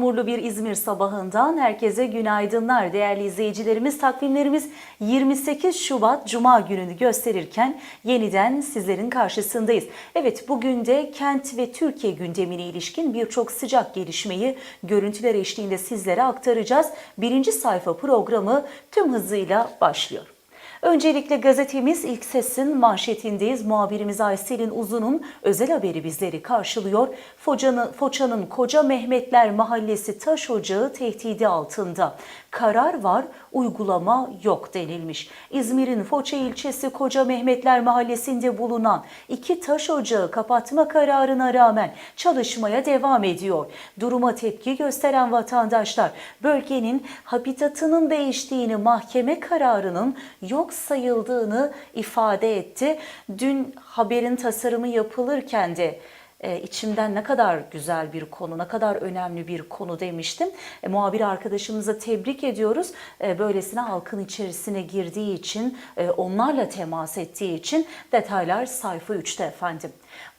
Yağmurlu bir İzmir sabahından herkese günaydınlar değerli izleyicilerimiz. Takvimlerimiz 28 Şubat Cuma gününü gösterirken yeniden sizlerin karşısındayız. Evet bugün de kent ve Türkiye gündemine ilişkin birçok sıcak gelişmeyi görüntüler eşliğinde sizlere aktaracağız. Birinci sayfa programı tüm hızıyla başlıyor. Öncelikle gazetemiz İlk Ses'in manşetindeyiz. Muhabirimiz Aysel'in Uzun'un özel haberi bizleri karşılıyor. Foça'nın, Foça'nın Koca Mehmetler Mahallesi taş ocağı tehdidi altında. Karar var, uygulama yok denilmiş. İzmir'in Foça ilçesi Koca Mehmetler Mahallesi'nde bulunan iki taş ocağı kapatma kararına rağmen çalışmaya devam ediyor. Duruma tepki gösteren vatandaşlar bölgenin habitatının değiştiğini mahkeme kararının yok sayıldığını ifade etti. Dün haberin tasarımı yapılırken de e, içimden ne kadar güzel bir konu, ne kadar önemli bir konu demiştim. E, muhabir arkadaşımıza tebrik ediyoruz. E, böylesine halkın içerisine girdiği için, e, onlarla temas ettiği için detaylar sayfa 3'te efendim.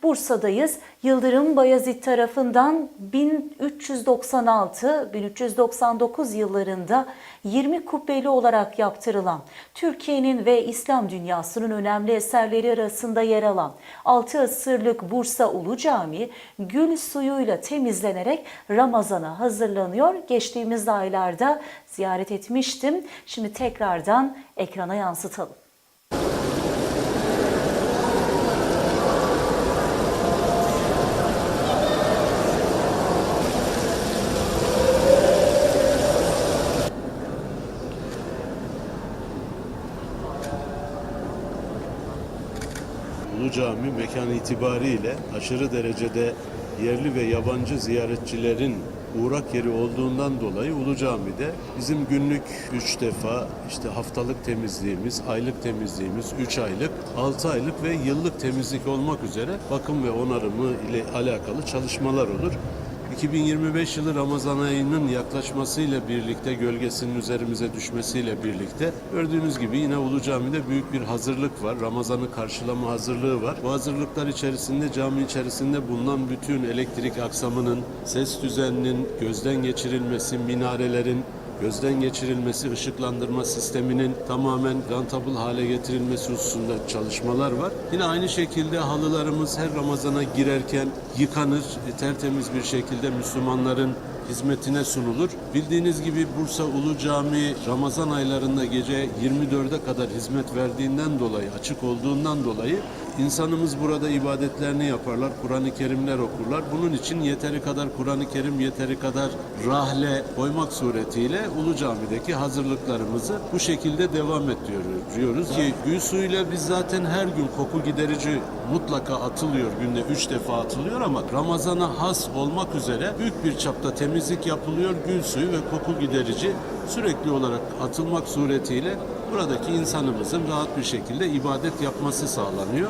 Bursa'dayız. Yıldırım Bayezid tarafından 1396-1399 yıllarında 20 kubbeli olarak yaptırılan Türkiye'nin ve İslam dünyasının önemli eserleri arasında yer alan 6 asırlık Bursa Ulu Camii gül suyuyla temizlenerek Ramazan'a hazırlanıyor. Geçtiğimiz aylarda ziyaret etmiştim. Şimdi tekrardan ekrana yansıtalım. Ulu Cami mekan itibariyle aşırı derecede yerli ve yabancı ziyaretçilerin uğrak yeri olduğundan dolayı Ulu Cami'de bizim günlük 3 defa işte haftalık temizliğimiz, aylık temizliğimiz, 3 aylık, 6 aylık ve yıllık temizlik olmak üzere bakım ve onarımı ile alakalı çalışmalar olur. 2025 yılı Ramazan ayının yaklaşmasıyla birlikte gölgesinin üzerimize düşmesiyle birlikte gördüğünüz gibi yine Ulu Cami'de büyük bir hazırlık var. Ramazan'ı karşılama hazırlığı var. Bu hazırlıklar içerisinde cami içerisinde bulunan bütün elektrik aksamının, ses düzeninin gözden geçirilmesi, minarelerin gözden geçirilmesi, ışıklandırma sisteminin tamamen rentable hale getirilmesi hususunda çalışmalar var. Yine aynı şekilde halılarımız her Ramazan'a girerken yıkanır, tertemiz bir şekilde Müslümanların hizmetine sunulur. Bildiğiniz gibi Bursa Ulu Camii Ramazan aylarında gece 24'e kadar hizmet verdiğinden dolayı, açık olduğundan dolayı insanımız burada ibadetlerini yaparlar, Kur'an-ı Kerimler okurlar. Bunun için yeteri kadar Kur'an-ı Kerim, yeteri kadar rahle koymak suretiyle Ulu Cami'deki hazırlıklarımızı bu şekilde devam ettiriyoruz. Diyoruz ki gül suyuyla biz zaten her gün koku giderici mutlaka atılıyor. Günde 3 defa atılıyor ama Ramazan'a has olmak üzere büyük bir çapta temizlik yapılıyor. Gül suyu ve koku giderici sürekli olarak atılmak suretiyle buradaki insanımızın rahat bir şekilde ibadet yapması sağlanıyor.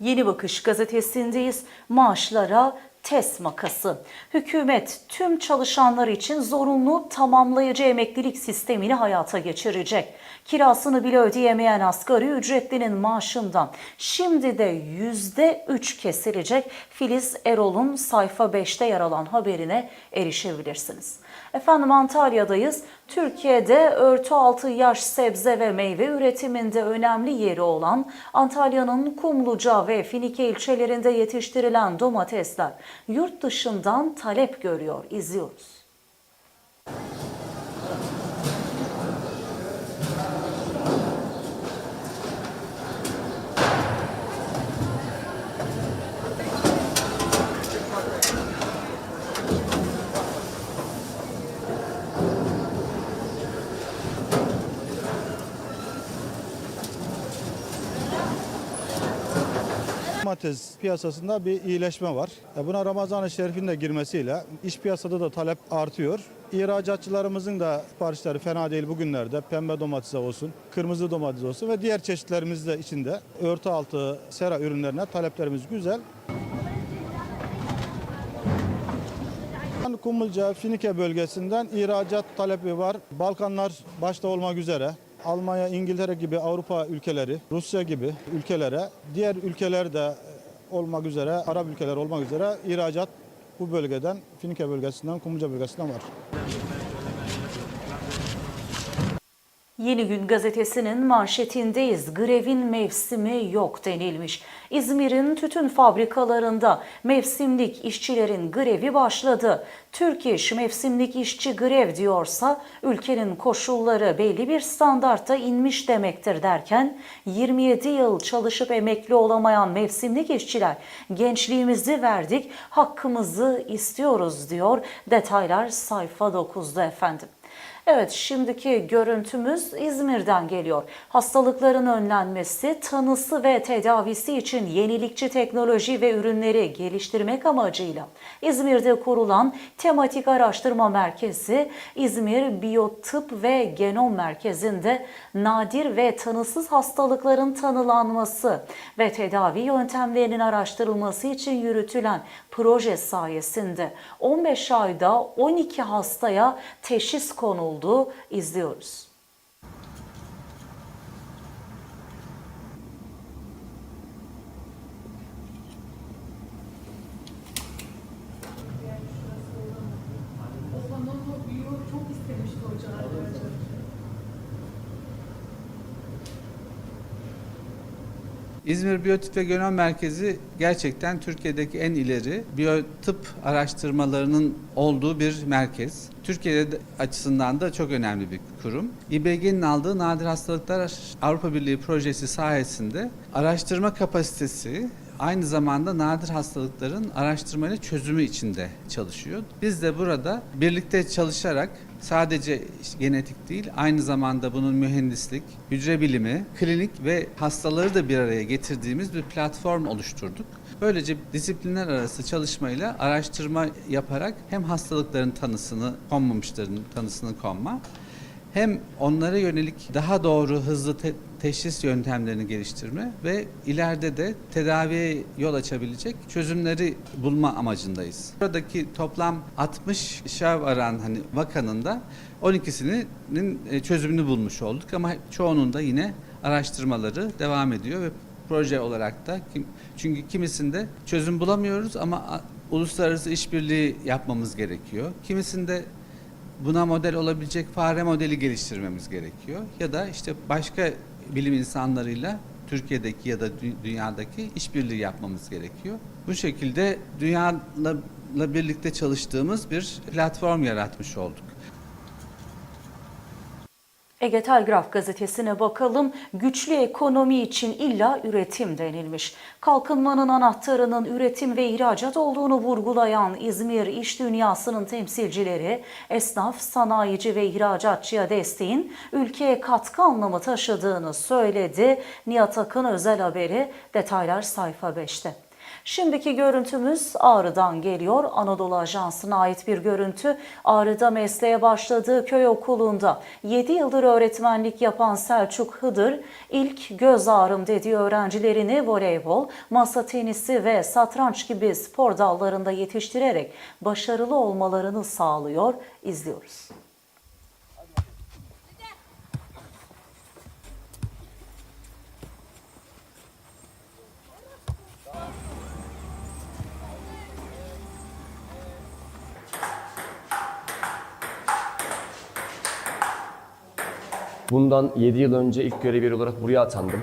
Yeni Bakış gazetesindeyiz. Maaşlara test makası. Hükümet tüm çalışanlar için zorunlu tamamlayıcı emeklilik sistemini hayata geçirecek. Kirasını bile ödeyemeyen asgari ücretlinin maaşından şimdi de yüzde üç kesilecek. Filiz Erol'un sayfa 5'te yer alan haberine erişebilirsiniz. Efendim Antalya'dayız. Türkiye'de örtü altı yaş sebze ve meyve üretiminde önemli yeri olan Antalya'nın Kumluca ve Finike ilçelerinde yetiştirilen domatesler yurt dışından talep görüyor. İzliyoruz. Domates piyasasında bir iyileşme var. E, Buna Ramazan-ı Şerif'in de girmesiyle iş piyasada da talep artıyor. İhracatçılarımızın da siparişleri fena değil bugünlerde. Pembe domates olsun, kırmızı domates olsun ve diğer çeşitlerimiz de içinde. Örtü altı sera ürünlerine taleplerimiz güzel. Kumulca, Finike bölgesinden ihracat talebi var. Balkanlar başta olmak üzere Almanya, İngiltere gibi Avrupa ülkeleri, Rusya gibi ülkelere, diğer ülkelerde olmak üzere, Arap ülkeler olmak üzere ihracat bu bölgeden, Finike bölgesinden, Kumulca bölgesinden var. Yeni Gün gazetesinin manşetindeyiz. Grevin mevsimi yok denilmiş. İzmir'in tütün fabrikalarında mevsimlik işçilerin grevi başladı. Türk İş mevsimlik işçi grev diyorsa ülkenin koşulları belli bir standartta inmiş demektir derken 27 yıl çalışıp emekli olamayan mevsimlik işçiler gençliğimizi verdik, hakkımızı istiyoruz diyor. Detaylar sayfa 9'da efendim. Evet şimdiki görüntümüz İzmir'den geliyor. Hastalıkların önlenmesi, tanısı ve tedavisi için yenilikçi teknoloji ve ürünleri geliştirmek amacıyla İzmir'de kurulan tematik araştırma merkezi İzmir Biyotıp ve Genom Merkezi'nde nadir ve tanısız hastalıkların tanılanması ve tedavi yöntemlerinin araştırılması için yürütülen proje sayesinde 15 ayda 12 hastaya teşhis konuldu. İzliyoruz. İzmir Biyotip ve Genom Merkezi gerçekten Türkiye'deki en ileri biyotıp araştırmalarının olduğu bir merkez. Türkiye açısından da çok önemli bir kurum. İBG'nin aldığı Nadir Hastalıklar Avrupa Birliği projesi sayesinde araştırma kapasitesi aynı zamanda nadir hastalıkların araştırma ile çözümü içinde çalışıyor. Biz de burada birlikte çalışarak sadece genetik değil aynı zamanda bunun mühendislik, hücre bilimi, klinik ve hastaları da bir araya getirdiğimiz bir platform oluşturduk. Böylece disiplinler arası çalışmayla araştırma yaparak hem hastalıkların tanısını, konmamışların tanısını konma hem onlara yönelik daha doğru hızlı te- teşhis yöntemlerini geliştirme ve ileride de tedaviye yol açabilecek çözümleri bulma amacındayız. Buradaki toplam 60 şav aran hani vakanın da 12'sinin e, çözümünü bulmuş olduk ama çoğunun da yine araştırmaları devam ediyor ve proje olarak da çünkü kimisinde çözüm bulamıyoruz ama uluslararası işbirliği yapmamız gerekiyor. Kimisinde buna model olabilecek fare modeli geliştirmemiz gerekiyor. Ya da işte başka bilim insanlarıyla Türkiye'deki ya da dü- dünyadaki işbirliği yapmamız gerekiyor. Bu şekilde dünyayla birlikte çalıştığımız bir platform yaratmış olduk. Ege Telgraf gazetesine bakalım. Güçlü ekonomi için illa üretim denilmiş. Kalkınmanın anahtarının üretim ve ihracat olduğunu vurgulayan İzmir iş dünyasının temsilcileri esnaf, sanayici ve ihracatçıya desteğin ülkeye katkı anlamı taşıdığını söyledi. Nihat Akın özel haberi detaylar sayfa 5'te. Şimdiki görüntümüz Ağrı'dan geliyor. Anadolu Ajansı'na ait bir görüntü. Ağrı'da mesleğe başladığı köy okulunda 7 yıldır öğretmenlik yapan Selçuk Hıdır, ilk göz ağrım dediği öğrencilerini voleybol, masa tenisi ve satranç gibi spor dallarında yetiştirerek başarılı olmalarını sağlıyor. İzliyoruz. Bundan 7 yıl önce ilk görev yeri olarak buraya atandım.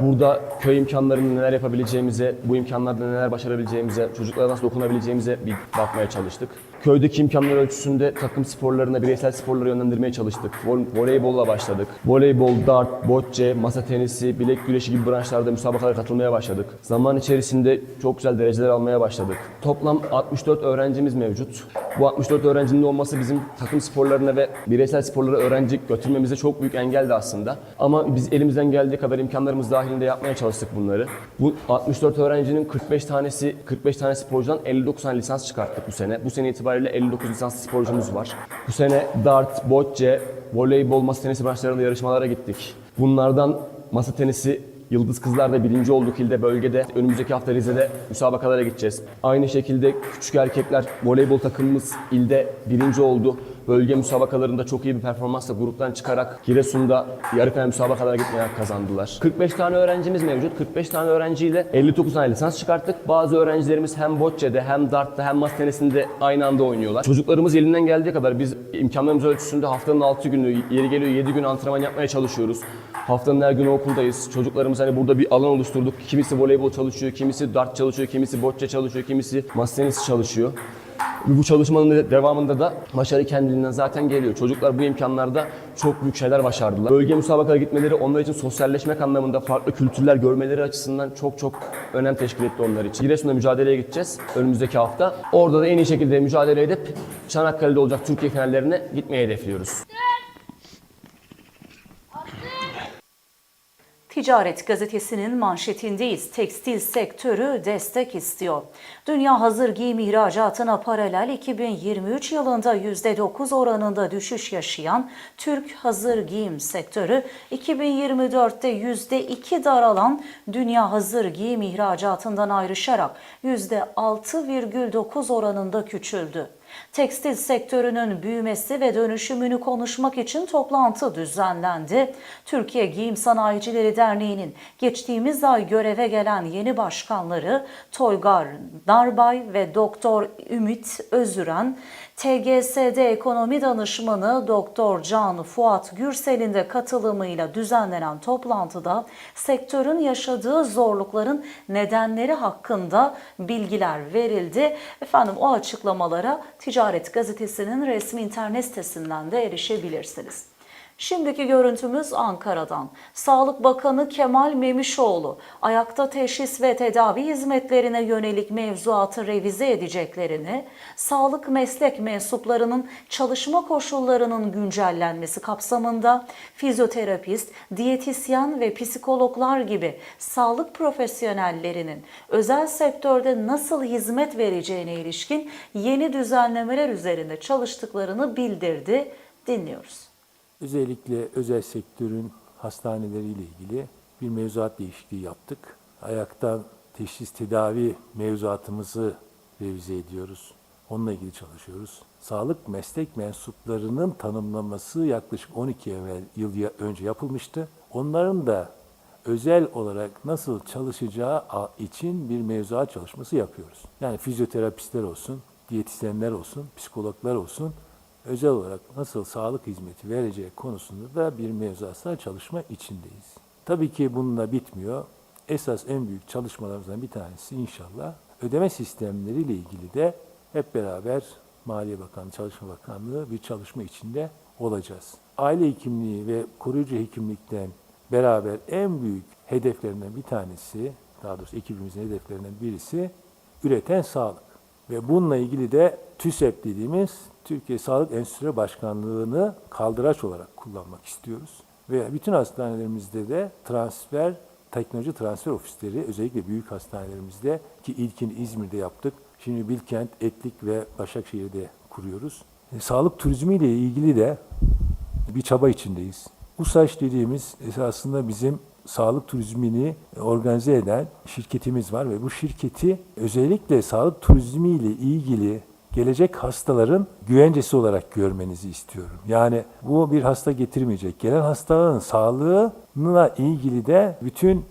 Burada köy imkanlarında neler yapabileceğimize, bu imkanlarda neler başarabileceğimize, çocuklara nasıl dokunabileceğimize bir bakmaya çalıştık. Köy köydeki imkanlar ölçüsünde takım sporlarına, bireysel sporlara yönlendirmeye çalıştık. Vol- voleybolla başladık. Voleybol, dart, bocce, masa tenisi, bilek güreşi gibi branşlarda müsabakalara katılmaya başladık. Zaman içerisinde çok güzel dereceler almaya başladık. Toplam 64 öğrencimiz mevcut. Bu 64 öğrencinin olması bizim takım sporlarına ve bireysel sporlara öğrenci götürmemize çok büyük engeldi aslında. Ama biz elimizden geldiği kadar imkanlarımız dahilinde yapmaya çalıştık bunları. Bu 64 öğrencinin 45 tanesi 45 tane sporcudan 59 tane lisans çıkarttık bu sene. Bu sene itibariyle 59 lisanslı sporcumuz var. Bu sene dart, bocce, voleybol, masa tenisi branşlarında yarışmalara gittik. Bunlardan masa tenisi Yıldız Kızlar'da birinci olduk ilde, bölgede. Önümüzdeki hafta Rize'de müsabakalara gideceğiz. Aynı şekilde küçük erkekler voleybol takımımız ilde birinci oldu. Bölge müsabakalarında çok iyi bir performansla gruptan çıkarak Giresun'da yarı final müsabakalara gitmeye kazandılar. 45 tane öğrencimiz mevcut. 45 tane öğrenciyle 59 tane lisans çıkarttık. Bazı öğrencilerimiz hem bocce'de hem dart'ta hem masa tenisinde aynı anda oynuyorlar. Çocuklarımız elinden geldiği kadar biz imkanlarımız ölçüsünde haftanın 6 günü, yeri geliyor 7 gün antrenman yapmaya çalışıyoruz. Haftanın her günü okuldayız. Çocuklarımız hani burada bir alan oluşturduk. Kimisi voleybol çalışıyor, kimisi dart çalışıyor, kimisi bocce çalışıyor, kimisi masa tenisi çalışıyor. Bu çalışmanın da devamında da başarı kendiliğinden zaten geliyor. Çocuklar bu imkanlarda çok büyük şeyler başardılar. Bölge müsabakalara gitmeleri onlar için sosyalleşmek anlamında farklı kültürler görmeleri açısından çok çok önem teşkil etti onlar için. Giresun'da mücadeleye gideceğiz önümüzdeki hafta. Orada da en iyi şekilde mücadele edip Çanakkale'de olacak Türkiye finallerine gitmeyi hedefliyoruz. Ticaret gazetesinin manşetindeyiz. Tekstil sektörü destek istiyor. Dünya hazır giyim ihracatına paralel 2023 yılında %9 oranında düşüş yaşayan Türk hazır giyim sektörü 2024'te %2 daralan dünya hazır giyim ihracatından ayrışarak %6,9 oranında küçüldü. Tekstil sektörünün büyümesi ve dönüşümünü konuşmak için toplantı düzenlendi. Türkiye Giyim Sanayicileri Derneği'nin geçtiğimiz ay göreve gelen yeni başkanları Toygar Narbay ve Doktor Ümit Özüren, TGSD Ekonomi Danışmanı Doktor Can Fuat Gürsel'in de katılımıyla düzenlenen toplantıda sektörün yaşadığı zorlukların nedenleri hakkında bilgiler verildi. Efendim o açıklamalara Ticaret Gazetesi'nin resmi internet sitesinden de erişebilirsiniz. Şimdiki görüntümüz Ankara'dan. Sağlık Bakanı Kemal Memişoğlu ayakta teşhis ve tedavi hizmetlerine yönelik mevzuatı revize edeceklerini, sağlık meslek mensuplarının çalışma koşullarının güncellenmesi kapsamında fizyoterapist, diyetisyen ve psikologlar gibi sağlık profesyonellerinin özel sektörde nasıl hizmet vereceğine ilişkin yeni düzenlemeler üzerinde çalıştıklarını bildirdi. Dinliyoruz. Özellikle özel sektörün hastaneleriyle ilgili bir mevzuat değişikliği yaptık. Ayakta teşhis tedavi mevzuatımızı revize ediyoruz. Onunla ilgili çalışıyoruz. Sağlık meslek mensuplarının tanımlaması yaklaşık 12 evvel yıl önce yapılmıştı. Onların da özel olarak nasıl çalışacağı için bir mevzuat çalışması yapıyoruz. Yani fizyoterapistler olsun, diyetisyenler olsun, psikologlar olsun özel olarak nasıl sağlık hizmeti vereceği konusunda da bir mevzuatla çalışma içindeyiz. Tabii ki bununla bitmiyor. Esas en büyük çalışmalarımızdan bir tanesi inşallah ödeme sistemleriyle ilgili de hep beraber Maliye Bakanlığı, Çalışma Bakanlığı bir çalışma içinde olacağız. Aile hekimliği ve koruyucu hekimlikten beraber en büyük hedeflerinden bir tanesi, daha doğrusu ekibimizin hedeflerinden birisi üreten sağlık. Ve bununla ilgili de TÜSEP dediğimiz Türkiye Sağlık Enstitüleri Başkanlığı'nı kaldıraç olarak kullanmak istiyoruz. Ve bütün hastanelerimizde de transfer, teknoloji transfer ofisleri özellikle büyük hastanelerimizde ki ilkini İzmir'de yaptık. Şimdi Bilkent, Etlik ve Başakşehir'de kuruyoruz. E, sağlık turizmi ile ilgili de bir çaba içindeyiz. USAŞ dediğimiz esasında bizim sağlık turizmini organize eden şirketimiz var ve bu şirketi özellikle sağlık turizmi ile ilgili gelecek hastaların güvencesi olarak görmenizi istiyorum. Yani bu bir hasta getirmeyecek. Gelen hastaların sağlığına ilgili de bütün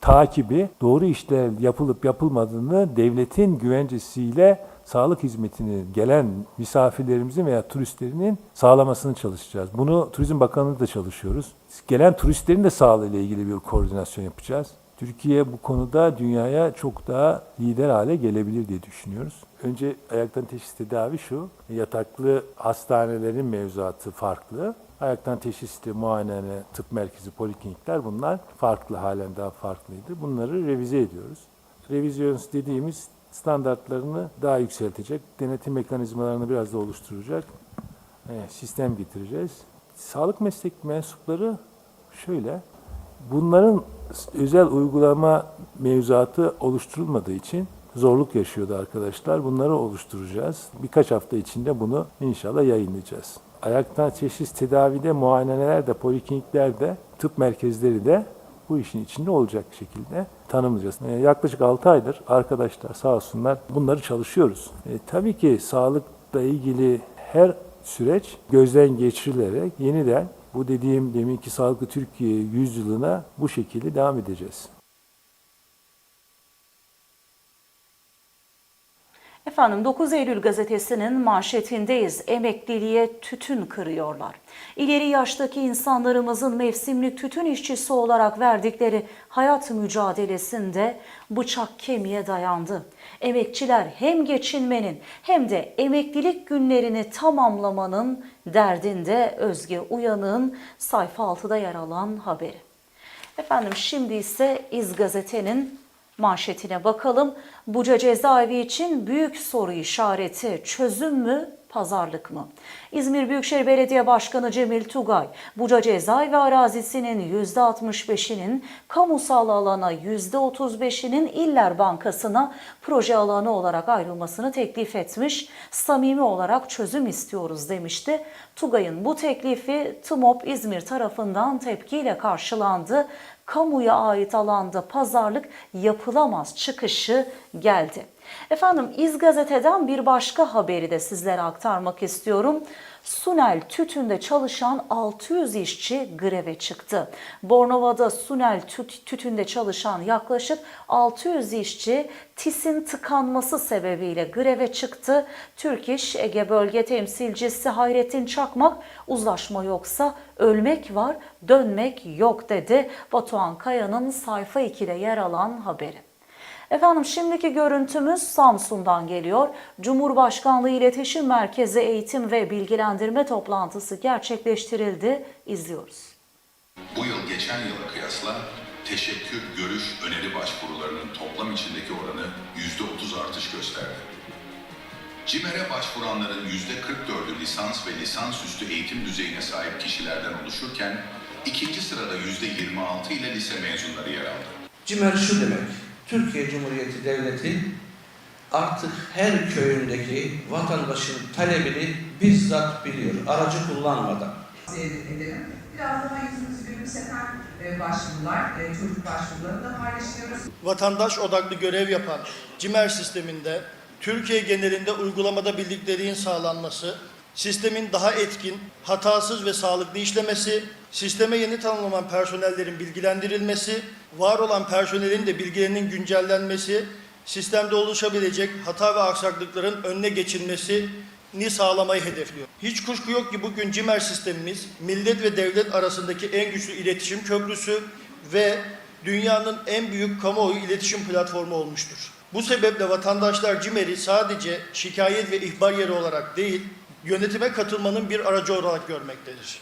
takibi, doğru işler yapılıp yapılmadığını devletin güvencesiyle sağlık hizmetini gelen misafirlerimizin veya turistlerinin sağlamasını çalışacağız. Bunu Turizm Bakanlığı da çalışıyoruz. Gelen turistlerin de sağlığı ile ilgili bir koordinasyon yapacağız. Türkiye bu konuda dünyaya çok daha lider hale gelebilir diye düşünüyoruz. Önce ayaktan teşhis tedavi şu, yataklı hastanelerin mevzuatı farklı. Ayaktan teşhisli muayenehane, tıp merkezi, poliklinikler bunlar farklı, halen daha farklıydı. Bunları revize ediyoruz. Revizyon dediğimiz standartlarını daha yükseltecek, denetim mekanizmalarını biraz da oluşturacak e, sistem getireceğiz. Sağlık meslek mensupları şöyle, bunların özel uygulama mevzuatı oluşturulmadığı için zorluk yaşıyordu arkadaşlar. Bunları oluşturacağız. Birkaç hafta içinde bunu inşallah yayınlayacağız. Ayaktan teşhis tedavide muayeneler de, poliklinikler de, tıp merkezleri de bu işin içinde olacak şekilde tanımlayacağız. E, yaklaşık 6 aydır arkadaşlar sağ olsunlar bunları çalışıyoruz. E, tabii ki sağlıkla ilgili her süreç gözden geçirilerek yeniden bu dediğim deminki Sağlıklı Türkiye yüzyılına bu şekilde devam edeceğiz. Efendim 9 Eylül gazetesinin manşetindeyiz. Emekliliğe tütün kırıyorlar. İleri yaştaki insanlarımızın mevsimlik tütün işçisi olarak verdikleri hayat mücadelesinde bıçak kemiğe dayandı. Emekçiler hem geçinmenin hem de emeklilik günlerini tamamlamanın derdinde Özge Uyanık'ın sayfa 6'da yer alan haberi. Efendim şimdi ise İz Gazete'nin manşetine bakalım. Buca cezaevi için büyük soru işareti. Çözüm mü, pazarlık mı? İzmir Büyükşehir Belediye Başkanı Cemil Tugay, Buca cezaevi arazisinin %65'inin kamusal alana %35'inin İller Bankası'na proje alanı olarak ayrılmasını teklif etmiş. Samimi olarak çözüm istiyoruz demişti. Tugay'ın bu teklifi TMOP İzmir tarafından tepkiyle karşılandı kamuya ait alanda pazarlık yapılamaz çıkışı geldi. Efendim İz Gazete'den bir başka haberi de sizlere aktarmak istiyorum. Sunel Tütün'de çalışan 600 işçi greve çıktı. Bornova'da Sunel Tüt- Tütün'de çalışan yaklaşık 600 işçi TİS'in tıkanması sebebiyle greve çıktı. Türk İş Ege Bölge Temsilcisi Hayrettin Çakmak uzlaşma yoksa ölmek var dönmek yok dedi. Batuhan Kaya'nın sayfa 2'de yer alan haberi. Efendim şimdiki görüntümüz Samsun'dan geliyor. Cumhurbaşkanlığı İletişim Merkezi Eğitim ve Bilgilendirme toplantısı gerçekleştirildi. İzliyoruz. Bu yıl geçen yıla kıyasla teşekkür, görüş, öneri başvurularının toplam içindeki oranı %30 artış gösterdi. CİMER'e başvuranların %44'ü lisans ve lisansüstü eğitim düzeyine sahip kişilerden oluşurken, ikinci sırada %26 ile lise mezunları yer aldı. CİMER şu demek, Türkiye Cumhuriyeti Devleti artık her köyündeki vatandaşın talebini bizzat biliyor, aracı kullanmadan. Biraz daha yüzümüzü gülümseten e, başvurular, e, çocuk başvurularını da paylaşıyoruz. vatandaş odaklı görev yapan CİMER sisteminde Türkiye genelinde uygulamada bildiklerinin sağlanması, sistemin daha etkin, hatasız ve sağlıklı işlemesi, sisteme yeni tanımlanan personellerin bilgilendirilmesi, var olan personelin de bilgilerinin güncellenmesi, sistemde oluşabilecek hata ve aksaklıkların önüne geçilmesini sağlamayı hedefliyor. Hiç kuşku yok ki bugün CİMER sistemimiz millet ve devlet arasındaki en güçlü iletişim köprüsü ve dünyanın en büyük kamuoyu iletişim platformu olmuştur. Bu sebeple vatandaşlar CİMER'i sadece şikayet ve ihbar yeri olarak değil, yönetime katılmanın bir aracı olarak görmektedir.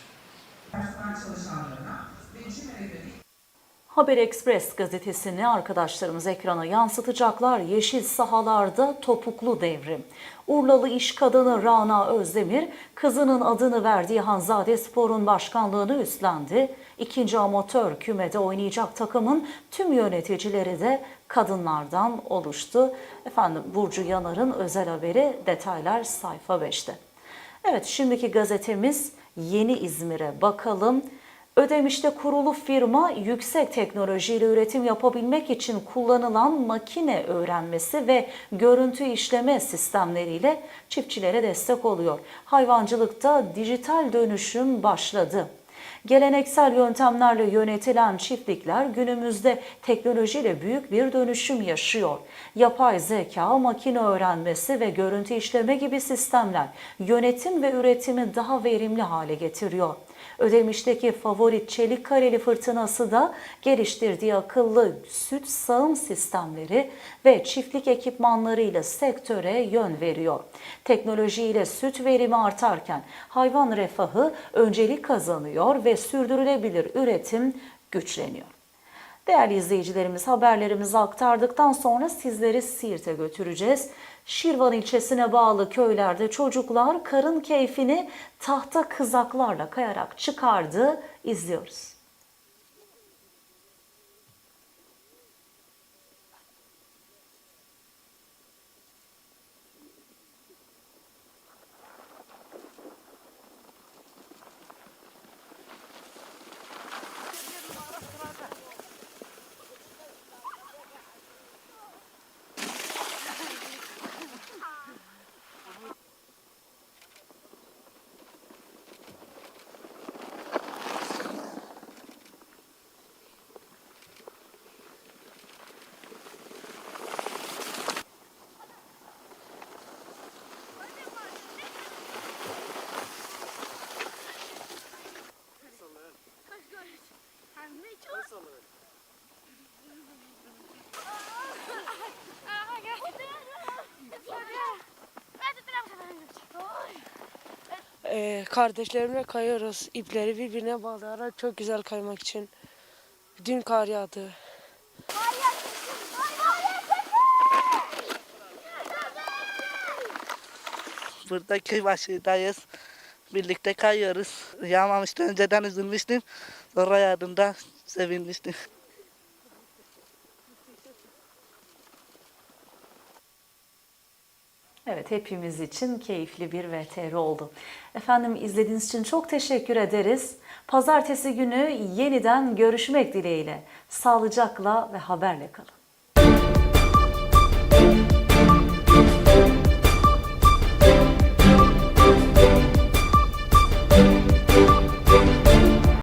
Haber Express gazetesini arkadaşlarımız ekrana yansıtacaklar. Yeşil sahalarda topuklu devrim. Urlalı iş kadını Rana Özdemir, kızının adını verdiği Hanzade Spor'un başkanlığını üstlendi. İkinci amatör kümede oynayacak takımın tüm yöneticileri de kadınlardan oluştu. Efendim Burcu Yanar'ın özel haberi detaylar sayfa 5'te. Evet şimdiki gazetemiz Yeni İzmir'e bakalım. Ödemiş'te kurulu firma yüksek teknolojiyle üretim yapabilmek için kullanılan makine öğrenmesi ve görüntü işleme sistemleriyle çiftçilere destek oluyor. Hayvancılıkta dijital dönüşüm başladı. Geleneksel yöntemlerle yönetilen çiftlikler günümüzde teknolojiyle büyük bir dönüşüm yaşıyor. Yapay zeka, makine öğrenmesi ve görüntü işleme gibi sistemler yönetim ve üretimi daha verimli hale getiriyor. Ödemiş'teki favorit çelik kareli fırtınası da geliştirdiği akıllı süt sağım sistemleri ve çiftlik ekipmanlarıyla sektöre yön veriyor. Teknolojiyle süt verimi artarken hayvan refahı öncelik kazanıyor ve sürdürülebilir üretim güçleniyor. Değerli izleyicilerimiz haberlerimizi aktardıktan sonra sizleri Siirt'e götüreceğiz. Şirvan ilçesine bağlı köylerde çocuklar karın keyfini tahta kızaklarla kayarak çıkardı. İzliyoruz. Ee, kardeşlerimle kayıyoruz. İpleri birbirine bağlayarak çok güzel kaymak için. Dün kar yağdı. Burada köy başındayız. Birlikte kayıyoruz. Yağmamıştı önceden üzülmüştüm. Sonra yağdığında sevinmiştim. Evet hepimiz için keyifli bir VTR oldu. Efendim izlediğiniz için çok teşekkür ederiz. Pazartesi günü yeniden görüşmek dileğiyle. Sağlıcakla ve haberle kalın.